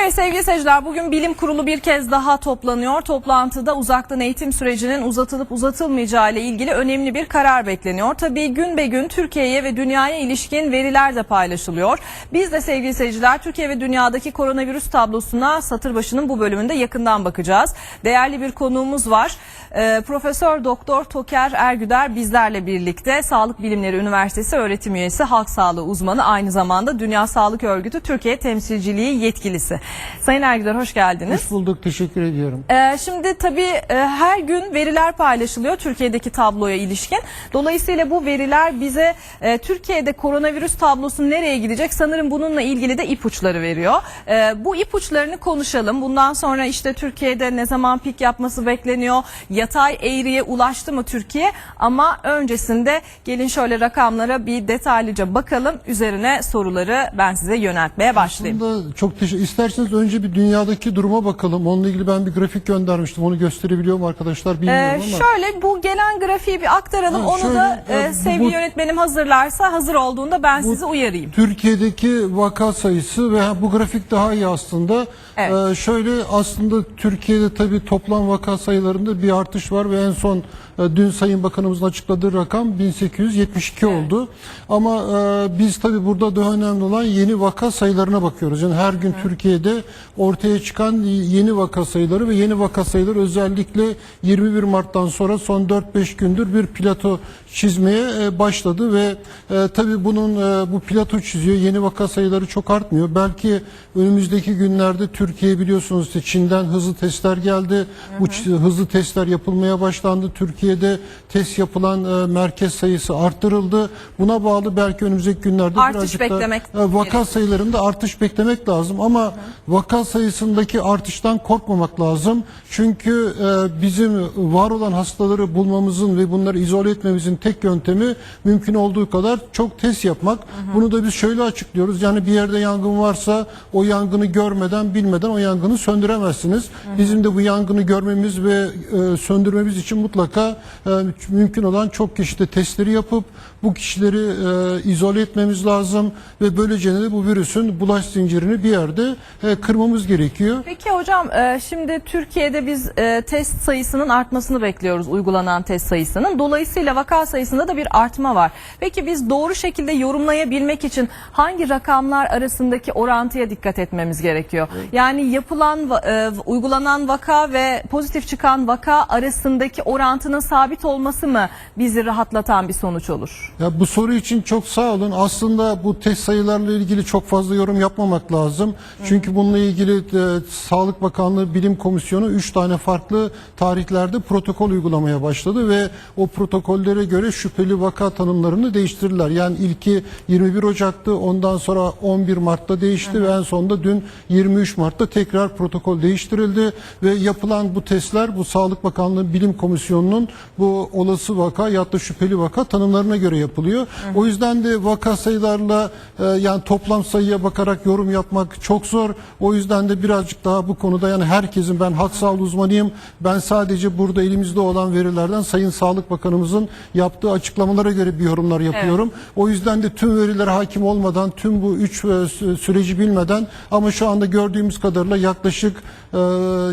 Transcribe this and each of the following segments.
Evet sevgili seyirciler bugün bilim kurulu bir kez daha toplanıyor. Toplantıda uzaktan eğitim sürecinin uzatılıp uzatılmayacağı ile ilgili önemli bir karar bekleniyor. Tabii gün be gün Türkiye'ye ve dünyaya ilişkin veriler de paylaşılıyor. Biz de sevgili seyirciler Türkiye ve dünyadaki koronavirüs tablosuna satır başının bu bölümünde yakından bakacağız. Değerli bir konuğumuz var. Ee, Profesör Doktor Toker Ergüder bizlerle birlikte Sağlık Bilimleri Üniversitesi öğretim üyesi, halk sağlığı uzmanı, aynı zamanda Dünya Sağlık Örgütü Türkiye temsilciliği yetkilisi. Sayın Ergüder hoş geldiniz. Hoş bulduk, teşekkür ediyorum. Ee, şimdi tabii e, her gün veriler paylaşılıyor Türkiye'deki tabloya ilişkin. Dolayısıyla bu veriler bize e, Türkiye'de koronavirüs tablosu nereye gidecek sanırım bununla ilgili de ipuçları veriyor. E, bu ipuçlarını konuşalım. Bundan sonra işte Türkiye'de ne zaman pik yapması bekleniyor? Yatay eğriye ulaştı mı Türkiye? Ama öncesinde gelin şöyle rakamlara bir detaylıca bakalım. Üzerine soruları ben size yöneltmeye başlayayım. Aslında çok teşekkür İsterseniz önce bir dünyadaki duruma bakalım. Onunla ilgili ben bir grafik göndermiştim. Onu gösterebiliyor mu arkadaşlar bilmiyorum Ee, ama. şöyle bu gelen grafiği bir aktaralım. Ha, Onu şöyle, da e, e, bu- sevgili yönetmenim hazırlarsa hazır olduğunda ben sizi uyarayım. Türkiye'deki vaka sayısı ve bu grafik daha iyi aslında. Evet. Ee, şöyle aslında Türkiye'de tabii toplam vaka sayılarında bir artış var ve en son dün Sayın Bakanımızın açıkladığı rakam 1872 oldu. Ama e, biz tabii burada daha önemli olan yeni vaka sayılarına bakıyoruz. Yani her gün Türkiye'de ortaya çıkan yeni vaka sayıları ve yeni vaka sayıları özellikle 21 Mart'tan sonra son 4-5 gündür bir plato çizmeye e, başladı ve e, tabii bunun e, bu plato çiziyor. Yeni vaka sayıları çok artmıyor. Belki önümüzdeki günlerde Türkiye biliyorsunuz işte Çin'den hızlı testler geldi. Bu hızlı testler yapılmaya başlandı. Türkiye'de test yapılan e, merkez sayısı arttırıldı. Buna bağlı belki önümüzdeki günlerde Artış birazcık da, beklemek e, vaka gerekiyor. sayılarında artış beklemek lazım ama vaka sayısındaki artıştan korkmamak lazım. Çünkü e, bizim var olan hastaları bulmamızın ve bunları izole etmemizin tek yöntemi mümkün olduğu kadar çok test yapmak. Bunu da biz şöyle açıklıyoruz. Yani bir yerde yangın varsa o yangını görmeden bilmeden o yangını söndüremezsiniz. Bizim de bu yangını görmemiz ve e, söndürmemiz için mutlaka e, mümkün olan çok kişide testleri yapıp bu kişileri e, izole etmemiz lazım ve böylece de bu virüsün bulaş zincirini bir yerde e, kırmamız gerekiyor. Peki hocam e, şimdi Türkiye'de biz e, test sayısının artmasını bekliyoruz uygulanan test sayısının. Dolayısıyla vaka sayısında da bir artma var. Peki biz doğru şekilde yorumlayabilmek için hangi rakamlar arasındaki orantıya dikkat etmemiz gerekiyor? Yani yapılan e, uygulanan vaka ve pozitif çıkan vaka arasındaki orantının sabit olması mı bizi rahatlatan bir sonuç olur? Ya bu soru için çok sağ olun. Aslında bu test sayılarla ilgili çok fazla yorum yapmamak lazım. Çünkü bununla ilgili e, Sağlık Bakanlığı Bilim Komisyonu 3 tane farklı tarihlerde protokol uygulamaya başladı ve o protokollere göre şüpheli vaka tanımlarını değiştirdiler. Yani ilki 21 Ocak'tı, ondan sonra 11 Mart'ta değişti ve en sonunda dün 23 Mart'ta tekrar protokol değiştirildi ve yapılan bu testler bu Sağlık Bakanlığı Bilim Komisyonu'nun bu olası vaka ya da şüpheli vaka tanımlarına göre yapılıyor. O yüzden de vaka sayılarla e, yani toplam sayıya bakarak yorum yapmak çok zor. O yüzden de birazcık daha bu konuda yani herkesin ben halk sağlığı uzmanıyım. Ben sadece burada elimizde olan verilerden Sayın Sağlık Bakanımızın yaptığı açıklamalara göre bir yorumlar yapıyorum. O yüzden de tüm verilere hakim olmadan tüm bu üç e, sü- süreci bilmeden ama şu anda gördüğümüz kadarıyla yaklaşık e,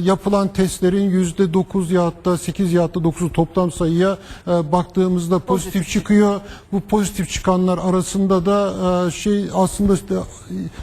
yapılan testlerin yüzde 9 ya da 8 ya da 9'u toplam sayıya e, baktığımızda pozitif, Pozitif çıkıyor. Bu pozitif çıkanlar arasında da e, şey aslında işte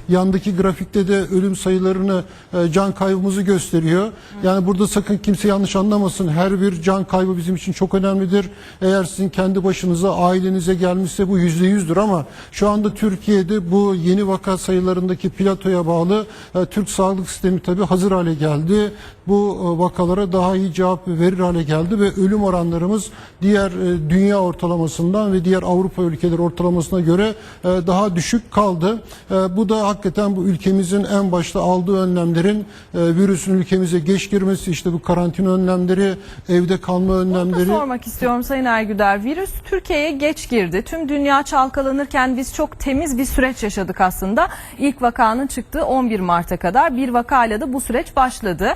yandaki grafikte de ölüm sayılarını e, can kaybımızı gösteriyor. Yani burada sakın kimse yanlış anlamasın. Her bir can kaybı bizim için çok önemlidir. Eğer sizin kendi başınıza ailenize gelmişse bu yüzde yüzdür ama şu anda Türkiye'de bu yeni vaka sayılarındaki platoya bağlı e, Türk sağlık sistemi tabii hazır hale geldi. Bu vakalara daha iyi cevap verir hale geldi ve ölüm oranlarımız diğer dünya ortalamasından ve diğer Avrupa ülkeleri ortalamasına göre e, daha düşük kaldı. E, Bu da hakikaten bu ülkemizin en başta aldığı önlemlerin e, virüsün ülkemize geç girmesi, işte bu karantina önlemleri, evde kalma Bunu da önlemleri. sormak istiyorum Sayın Ergüder. Virüs Türkiye'ye geç girdi. Tüm dünya çalkalanırken biz çok temiz bir süreç yaşadık aslında. İlk vakanın çıktığı 11 Mart'a kadar bir vakayla da bu süreç başladı.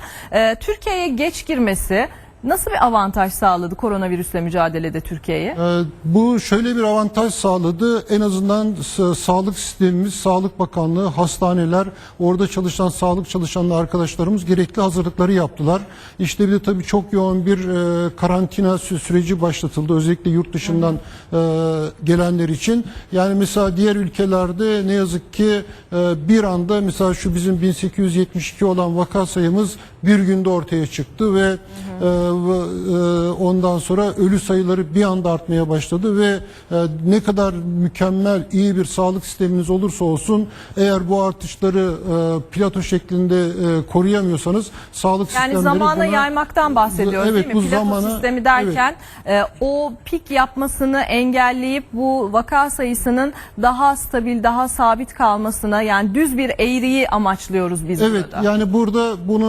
Türkiye'ye geç girmesi Nasıl bir avantaj sağladı koronavirüsle mücadelede Türkiye'ye? Ee, Bu şöyle bir avantaj sağladı. En azından sağlık sistemimiz, Sağlık Bakanlığı, hastaneler, orada çalışan sağlık çalışanlı arkadaşlarımız gerekli hazırlıkları yaptılar. İşte bir de tabii çok yoğun bir e, karantina sü- süreci başlatıldı. Özellikle yurt dışından e, gelenler için. Yani mesela diğer ülkelerde ne yazık ki e, bir anda mesela şu bizim 1872 olan vaka sayımız bir günde ortaya çıktı ve e, ve, e, ondan sonra ölü sayıları bir anda artmaya başladı ve e, ne kadar mükemmel iyi bir sağlık sisteminiz olursa olsun eğer bu artışları e, plato şeklinde e, koruyamıyorsanız sağlık Yani sistemleri zamana buna- yaymaktan bahsediyoruz Evet, değil mi? bu Plato zamana- sistemi derken e, o pik yapmasını engelleyip bu vaka sayısının daha stabil, daha sabit kalmasına yani düz bir eğriyi amaçlıyoruz biz Evet burada. yani burada bunu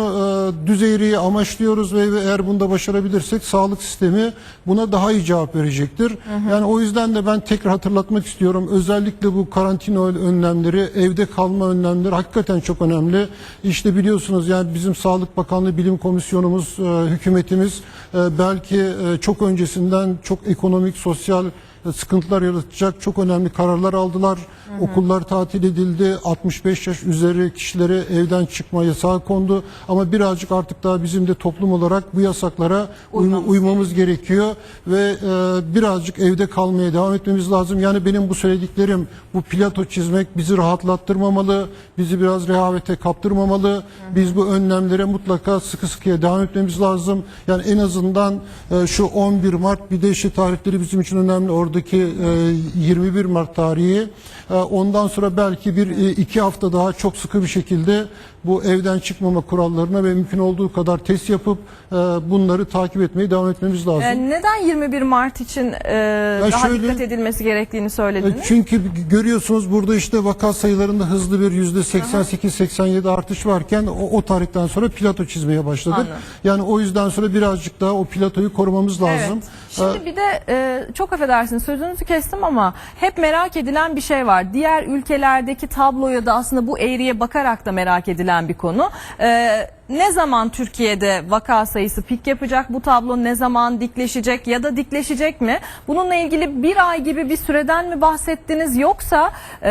e, düz eğriyi amaçlıyoruz ve eğer bunda başarabilirsek sağlık sistemi buna daha iyi cevap verecektir. Yani o yüzden de ben tekrar hatırlatmak istiyorum. Özellikle bu karantina önlemleri, evde kalma önlemleri hakikaten çok önemli. İşte biliyorsunuz yani bizim Sağlık Bakanlığı Bilim Komisyonumuz, e, hükümetimiz e, belki e, çok öncesinden çok ekonomik, sosyal sıkıntılar yaratacak çok önemli kararlar aldılar. Okullar tatil edildi. 65 yaş üzeri kişilere evden çıkma yasağı kondu. Ama birazcık artık daha bizim de toplum olarak bu yasaklara uyma- Uymamız uymamız gerekiyor ve e, birazcık evde kalmaya devam etmemiz lazım. Yani benim bu söylediklerim bu plato çizmek bizi rahatlattırmamalı, bizi biraz rehavete kaptırmamalı. Biz bu önlemlere mutlaka sıkı sıkıya devam etmemiz lazım. Yani en azından e, şu 11 Mart bir de işte tarihleri bizim için önemli. Oradaki e, 21 Mart tarihi. E, Ondan sonra belki bir e, iki hafta daha çok sıkı bir şekilde bu evden çıkmama kurallarına ve mümkün olduğu kadar test yapıp e, bunları takip etmeye devam etmemiz lazım. E, neden 21 Mart için daha şöyle- dikkat edilmesi gerektiğini söylediniz? Çünkü görüyorsunuz burada işte vaka sayılarında hızlı bir yüzde 88-87 artış varken o, o tarihten sonra plato çizmeye başladık. Anladım. Yani o yüzden sonra birazcık daha o platoyu korumamız lazım. Evet. Şimdi bir de çok affedersiniz sözünüzü kestim ama hep merak edilen bir şey var. Diğer ülkelerdeki tabloya da aslında bu eğriye bakarak da merak edilen bir konu. E, ne zaman Türkiye'de vaka sayısı pik yapacak? Bu tablo ne zaman dikleşecek ya da dikleşecek mi? Bununla ilgili bir ay gibi bir süreden mi bahsettiniz yoksa e,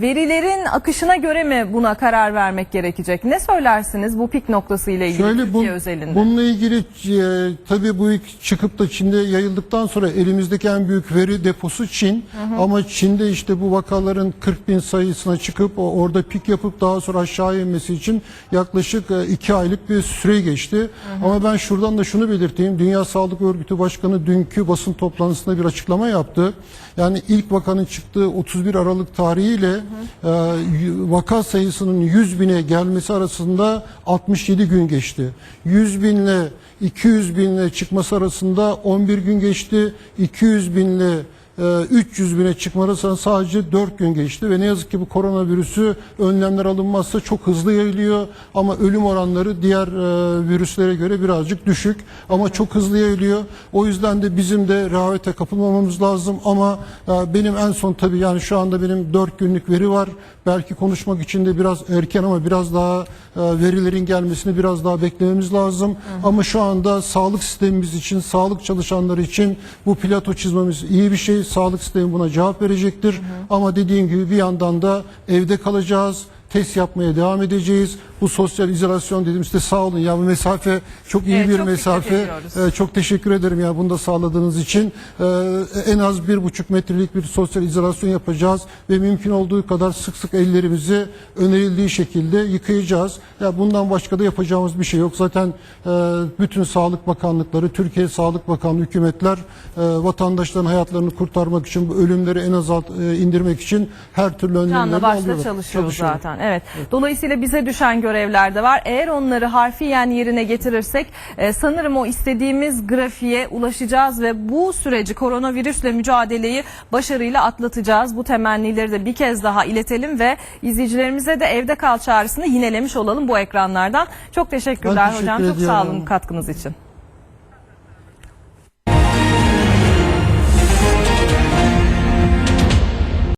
verilerin akışına göre mi buna karar vermek gerekecek? Ne söylersiniz bu pik noktası ile ilgili Şöyle bu, Türkiye özelinde? bununla ilgili e, tabii bu ilk çıkıp da Çin'de yayıldıktan sonra elimizdeki en büyük veri deposu Çin. Ama Çin'de işte bu vakaların 40 bin sayısına çıkıp orada pik yapıp daha sonra aşağı inmesi için yaklaşık e, iki aylık bir süre geçti. Ama ben şuradan da şunu belirteyim. Dünya Sağlık Örgütü Başkanı dünkü basın toplantısında bir açıklama yaptı. Yani ilk vakanın çıktığı 31 Aralık tarihiyle e, y- vaka sayısının 100 bine gelmesi arasında 67 gün geçti. 100 binle 200 binle çıkması arasında 11 gün geçti. 200 binle 300 bine çıkma arasında sadece 4 gün geçti ve ne yazık ki bu koronavirüsü önlemler alınmazsa çok hızlı yayılıyor ama ölüm oranları diğer e, virüslere göre birazcık düşük ama çok hızlı yayılıyor. O yüzden de bizim de rehavete kapılmamamız lazım ama e, benim en son tabii yani şu anda benim 4 günlük veri var. Belki konuşmak için de biraz erken ama biraz daha e, verilerin gelmesini biraz daha beklememiz lazım. Ama şu anda sağlık sistemimiz için, sağlık çalışanları için bu plato çizmemiz iyi bir şey. Sağlık sistemi buna cevap verecektir. Ama dediğim gibi bir yandan da evde kalacağız. Test yapmaya devam edeceğiz. Bu sosyal izolasyon dediğimizde sağ olun ya bu mesafe çok iyi Evet, bir çok mesafe. Ee, çok teşekkür ederim ya bunu da sağladığınız için. Ee, en az bir buçuk metrelik bir sosyal izolasyon yapacağız ve mümkün olduğu kadar sık sık ellerimizi önerildiği şekilde yıkayacağız. Ya bundan başka da yapacağımız bir şey yok. Zaten e, bütün sağlık bakanlıkları, Türkiye Sağlık Bakanlığı, hükümetler e, vatandaşların hayatlarını kurtarmak için, bu ölümleri en az e, indirmek için her türlü önlemleri Canla başla alıyorlar. çalışıyoruz Çalışıyorlar. Evet. Dolayısıyla bize düşen görevler de var. Eğer onları harfiyen yerine getirirsek e, sanırım o istediğimiz grafiğe ulaşacağız ve bu süreci koronavirüsle mücadeleyi başarıyla atlatacağız. Bu temennileri de bir kez daha iletelim ve izleyicilerimize de evde kal çağrısını yinelemiş olalım bu ekranlardan. Çok teşekkürler Ben teşekkür hocam. Çok sağ ediyorum. olun katkınız için.